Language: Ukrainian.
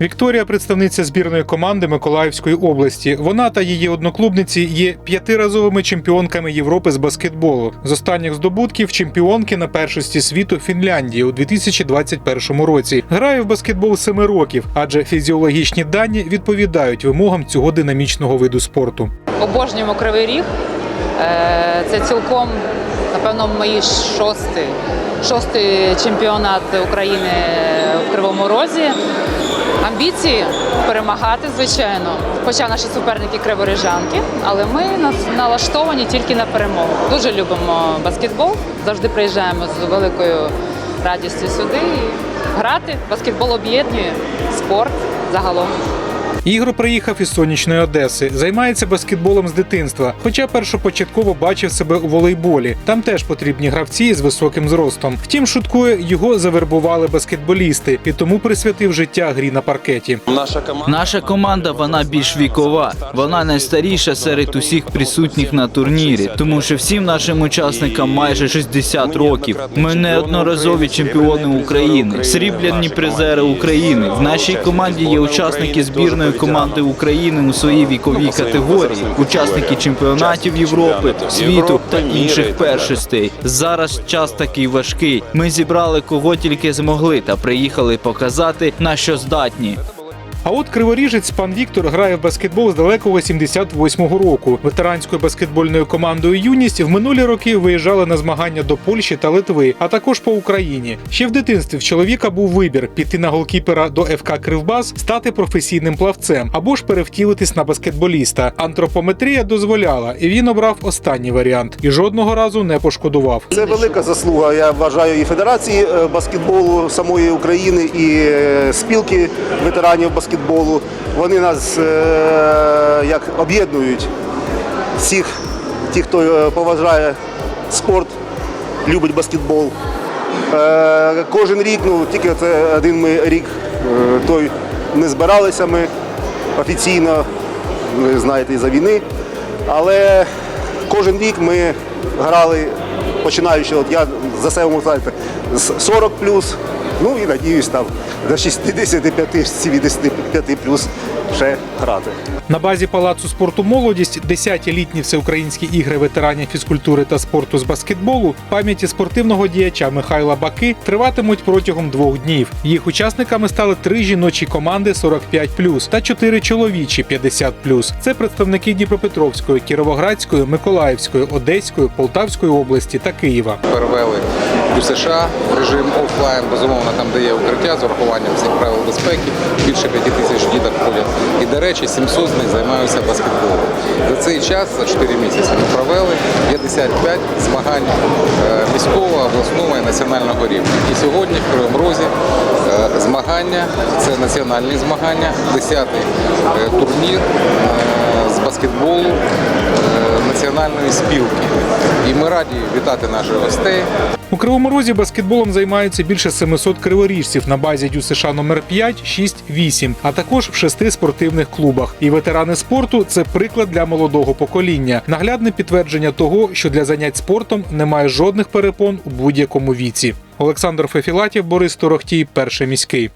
Вікторія представниця збірної команди Миколаївської області. Вона та її одноклубниці є п'ятиразовими чемпіонками Європи з баскетболу. З останніх здобутків чемпіонки на першості світу Фінляндії у 2021 році. Грає в баскетбол семи років, адже фізіологічні дані відповідають вимогам цього динамічного виду спорту. Обожнюємо Кривий Ріг. Е, Це цілком, напевно, мої шостий, шостий чемпіонат України в Кривому Розі. Амбіції перемагати, звичайно. Хоча наші суперники криворіжанки, але ми на- налаштовані тільки на перемогу. Дуже любимо баскетбол, завжди приїжджаємо з великою радістю сюди. І грати баскетбол об'єднує спорт загалом. Ігор приїхав із сонячної Одеси, займається баскетболом з дитинства, хоча першопочатково бачив себе у волейболі. Там теж потрібні гравці з високим зростом. Втім, шуткує, його завербували баскетболісти і тому присвятив життя грі на паркеті. Наша команда Наша команда вона більш вікова. Вона найстаріша серед усіх присутніх на турнірі, тому що всім нашим учасникам майже 60 років. Ми неодноразові чемпіони України, срібляні призери України. В нашій команді є учасники збірної команди України у своїй віковій категорії, учасники чемпіонатів Європи, світу та інших першостей. Зараз час такий важкий. Ми зібрали кого тільки змогли та приїхали показати на що здатні. А от криворіжець пан Віктор грає в баскетбол з далекого 78-го року. Ветеранською баскетбольною командою Юність в минулі роки виїжджали на змагання до Польщі та Литви, а також по Україні. Ще в дитинстві в чоловіка був вибір піти на голкіпера до ФК Кривбас, стати професійним плавцем або ж перевтілитись на баскетболіста. Антропометрія дозволяла, і він обрав останній варіант і жодного разу не пошкодував. Це велика заслуга, я вважаю, і Федерації е, баскетболу самої України, і е, спілки ветеранів баскетболу. Вони нас е, як об'єднують всіх, ті, хто е, поважає спорт, любить баскетбол. Е, Кожен рік, ну тільки це один ми рік, той не збиралися ми офіційно, ви знаєте, із-за війни. Але кожен рік ми грали, починаючи, от я за себе можу сказати, з 40 плюс, ну і надіюсь там до 65-75 плюс ще грати. На базі палацу спорту молодість 10-ті літні всеукраїнські ігри ветеранів фізкультури та спорту з баскетболу пам'яті спортивного діяча Михайла Баки триватимуть протягом двох днів. Їх учасниками стали три жіночі команди 45+, та чотири чоловічі 50+. Це представники Дніпропетровської, Кіровоградської, Миколаївської, Одеської, Полтавської області та Києва. перевели у США режим офлайн, безумовно, там де є укриття з урахуванням всіх правил безпеки. Більше 5 тисяч діток ходять. І, до речі, 700 з них займаються баскетболом. За цей час, за 4 місяці, ми провели 55 змагань е, міського, обласного і національного рівня. І сьогодні в Кривому Розі е, змагання, це національні змагання, 10-й е, турнір з баскетболу національної спілки. І ми раді вітати наших гостей. У Кривому Розі баскетболом займаються більше 700 криворіжців на базі ДЮСШ номер 5, 6, 8, а також в шести спортивних клубах. І ветерани спорту це приклад для молодого покоління, наглядне підтвердження того, що для занять спортом немає жодних перепон у будь-якому віці. Олександр Фефілатів, Борис Торохтій, перший міський.